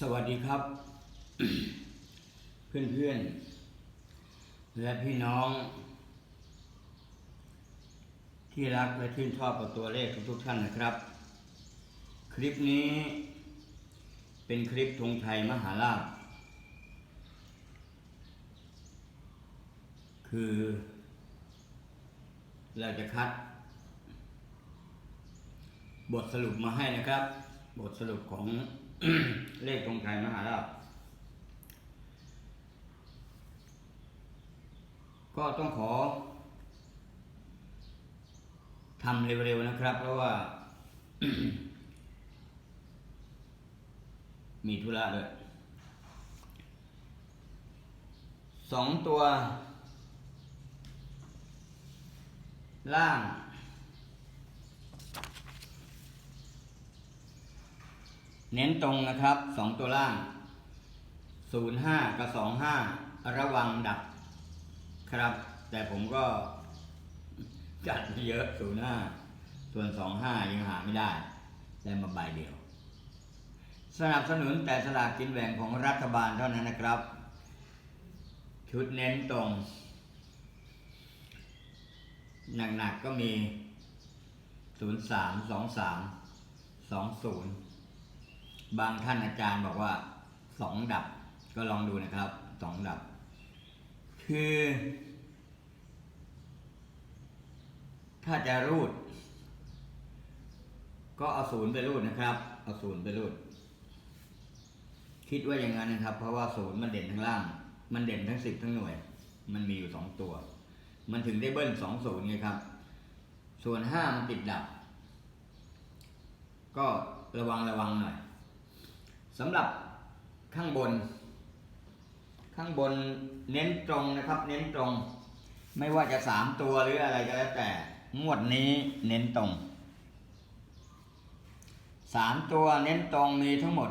สวัสดีครับ เพื่อนๆ และพี่น้อง ที่รักและชื่นชอบกับตัวเลขทุกๆท่านนะครับ คลิปนี้เป็นคลิปธงชัยมหาลาภคือ เราจะคัด บทสรุปมาให้นะครับ บทสรุปของเลขธงชัยมหาลาภก็ต้องขอทำเร็วๆนะครับ เพราะว่า มีธุระด้วยสองตัว ล่าง เน้นตรงนะครับ 2 ตัวล่าง 05 กับ 25 ระวังดับครับ แต่ผมก็จัดไปเยอะ 05 ส่วน 25 ยังหาไม่ได้ ได้มาใบเดียว สนับสนุนแต่สลากกินแบ่งของรัฐบาลเท่านั้นนะครับ ชุดเน้นตรง หนักๆกก็มี 03 23 20 บางท่านอาจารย์บอกว่าสองดับก็ลองดูนะครับสองดับ คือ ถ้าจะรูด ก็เอาศูนย์ไปรูดนะครับ เอาศูนย์ไปรูด คิดว่าอย่างนั้นนะครับ เพราะว่าศูนย์มันเด่นทั้งล่าง มันเด่นทั้งสิบทั้งหน่วย มันมีอยู่สองตัว มันถึงได้เบิ้ลสองศูนย์ไงครับ ส่วนห้ามันติดดับ ก็ระวังระวังหน่อย สำหรับข้างบน ข้างบนเน้นตรงนะครับ เน้นตรง ไม่ว่าจะสามตัวหรืออะไรก็แล้วแต่งวดนี้เน้นตรงสามตัวเน้นตรงมีทั้งหมด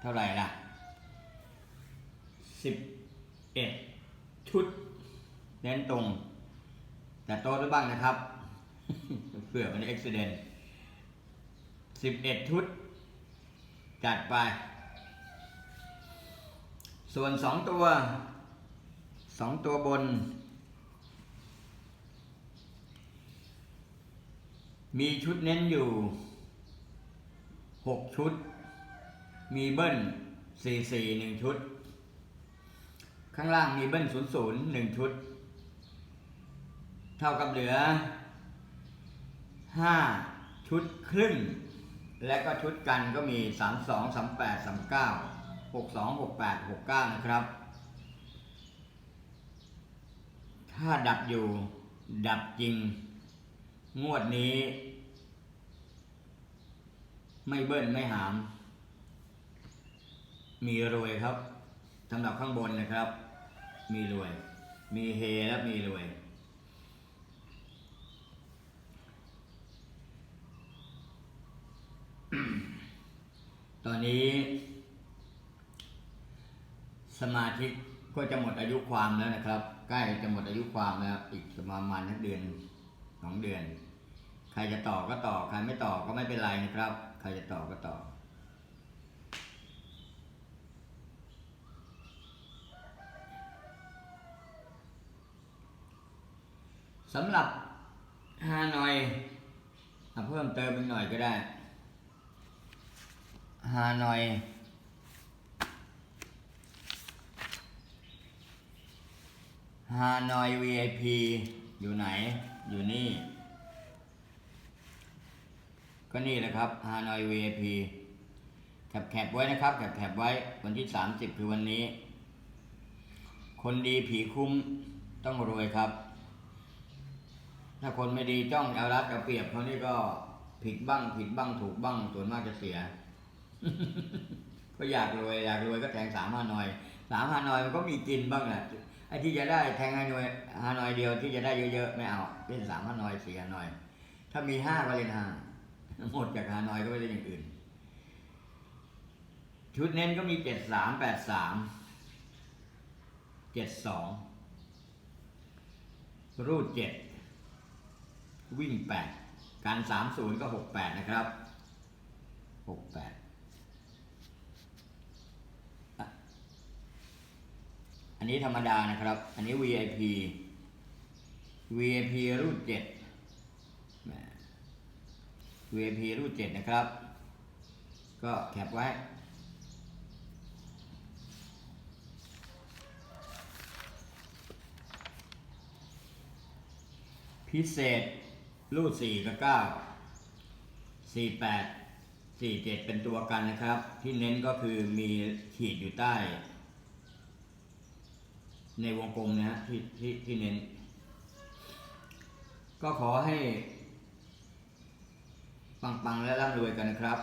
เท่าไหร่ล่ะสิบเอ็ดชุด เน้นตรง แต่โตได้บ้างนะครับเผื่อมันอุบิเหตุสิบเอ็ดชุด จัดไป ส่วนสองตัวสองตัวบน มีชุดเน้นอยู่หกชุด มีเบิ้ลสี่สี่หนึ่งชุด ข้างล่างมีเบิ้ลศูนย์ศูนย์หนึ่งชุด เท่ากับเหลือห้าชุดครึ่ง และก็ชุดกันก็มี 3 2 3 8 3 9 6 2 6 8 6 9 นะครับ ถ้าดับอยู่ดับจริง งวดนี้ ไม่เบิ้ลไม่หาม มีรวยครับสำหรับข้างบนนะครับ มีรวย มีเฮและมีรวย ตอนนี้ สมาธิก็จะหมดอายุความแล้วนะครับ ใกล้จะหมดอายุความแล้วอีกประมาณนักเดือนสองเดือน ใครจะต่อก็ต่อใครไม่ต่อก็ไม่เป็นไรนะครับ ใครจะต่อก็ต่อสำหรับฮานอยเอาเพิ่มเติมอีกหน่อยก็ได้ ฮานอย ฮานอย VIP อยู่ไหน อยู่นี่ ก็นี่แหละครับฮานอย VIP แคปแคปไว้นะครับแคปแคปไว้วันที่ 30 คือวันนี้ คนดีผีคุ้มต้องรวยครับ ถ้าคนไม่ดีจ้องเอารัดเอาเปรียบเขานี่ก็ผิดบ้างผิดบ้างถูกบ้างส่วนมากจะเสีย ก็อยากรวยอยากรวยก็แทงสามฮานอยสามฮานอยมันก็มีกินบ้างแหละไอ้ที่จะได้แทงฮานอยฮานอยเดียวที่จะได้เยอะๆไม่เอาเล่นสามฮานอยสี่ฮานอย ถ้ามีห้าก็เล่นห้าหมดจากฮานอยก็ไปเล่นอย่างอื่น ชุดเน้นก็มีเจ็ดสามแปดสามเจ็ดสองรูดเจ็ดวิ่งแปดการสามศูนย์ก็หกแปดนะครับหกแปด อันนี้ธรรมดานะครับ อันนี้ VIP VIP รุ่นเจ็ด VIP รุ่นเจ็ดนะครับ ก็แคปไว้ พิเศษรูดสี่กับเก้าสี่แปดสี่เจ็ดเป็นตัวกันนะครับ ที่เน้นก็คือมีขีดอยู่ใต้ ในวงกลมนะฮะที่ที่ที่เน้น ก็ขอให้ ปังๆและร่ำรวยกันนะครับ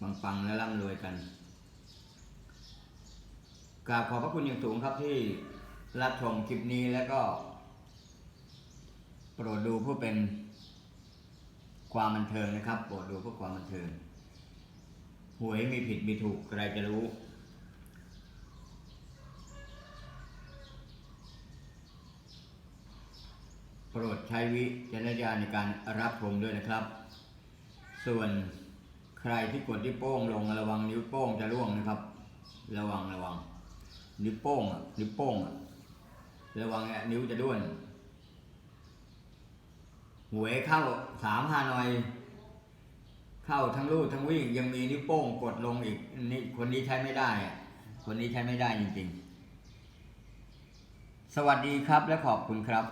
ปังๆและร่ำรวยกันกราบขอบพระคุณอย่างสูงครับที่รับชมคลิปนี้แล้วก็ โปรดดูเพื่อเป็นความบันเทิงนะครับ โปรดดูเพื่อความบันเทิงหวยมีผิดมีถูกใครจะรู้ โปรดใช้วิจารณญาณในการรับชมด้วยนะครับ ส่วนใครที่กดที่โป้งลงระวังนิ้วโป้งจะร่วงนะครับ ระวังระวัง นิ้วโป้งอะนิ้วโป้งอะระวังอะนิ้วจะด้วนหวยเข้าสามฮานอย เข้าทั้งลูดทั้งวิ่งยังมีนิ้วโป้งกดลงอีกนี่คนนี้ใช้ไม่ได้ คนนี้ใช้ไม่ได้จริงๆ สวัสดีครับและขอบคุณครับ